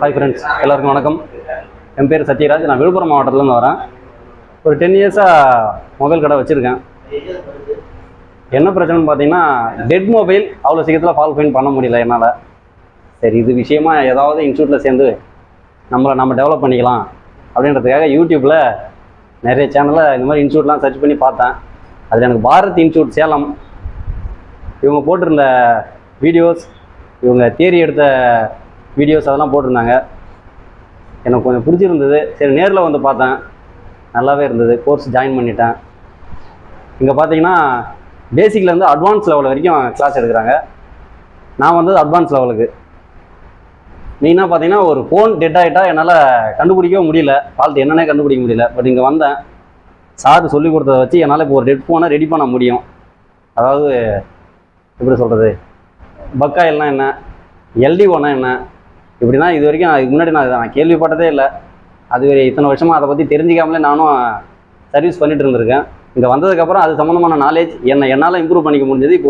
Hi friends எல்லாருக்கும் வணக்கம். என் பேர் சத்யராஜ். நான் விழுப்புரம் மாவட்டத்துலேருந்து வரேன். ஒரு டென் இயர்ஸாக மொபைல் கடை வச்சுருக்கேன். என்ன பிரச்சனைன்னு பார்த்தீங்கன்னா டெட் மொபைல் அவ்வளோ சீக்கிரத்தில் ஃபால் ஃபைன் பண்ண முடியல என்னால். சரி இது விஷயமா ஏதாவது இன்ஸ்டியூட்டில் சேர்ந்து நம்மளை நம்ம டெவலப் பண்ணிக்கலாம் அப்படின்றதுக்காக யூடியூப்பில் நிறைய சேனலில் இந்த மாதிரி இன்ஸ்டியூட்லாம் சர்ச் பண்ணி பார்த்தேன். அதில் எனக்கு பாரத் இன்ஸ்டியூட் சேலம். இவங்க போட்டிருந்த வீடியோஸ் இவங்க தியரி எடுத்த வீடியோஸ் அதெல்லாம் போட்டிருந்தாங்க. எனக்கு கொஞ்சம் பிடிச்சிருந்தது. சரி நேரில் வந்து பார்த்தேன். நல்லாவே இருந்தது. கோர்ஸ் ஜாயின் பண்ணிட்டேன். இங்கே பார்த்தீங்கன்னா பேசிக்லேருந்து அட்வான்ஸ் லெவல் வரைக்கும் கிளாஸ் எடுக்கிறாங்க. நான் வந்தது அட்வான்ஸ் லெவலுக்கு மெயினாக பார்த்தீங்கன்னா ஒரு ஃபோன் டெட் ஆகிட்டா என்னால் கண்டுபிடிக்கவே முடியல. ஃபால்ட் என்னன்னே கண்டுபிடிக்க முடியல. பட் இங்கே வந்தேன். சார் சொல்லி கொடுத்ததை வச்சு என்னால் இப்போ ஒரு டெட் ஃபோனை ரெடி பண்ண முடியும். அதாவது எப்படி சொல்கிறது பக்காயில்னா என்ன? எல்டிஓனா என்ன? இப்படின்னா இது வரைக்கும் நான் இதுக்கு முன்னாடி நான் இதை நான் கேள்விப்பட்டதே இல்லை. அது இத்தனை வருஷமாக அதை பற்றி தெரிஞ்சிக்காமலே நானும் சர்வீஸ் பண்ணிட்டு இருந்திருக்கேன். இங்கே வந்ததுக்கப்புறம் அது சம்மந்தமான நாலேஜ் என்னை என்னால் இம்ப்ரூவ் பண்ணிக்க முடிஞ்சது இப்போ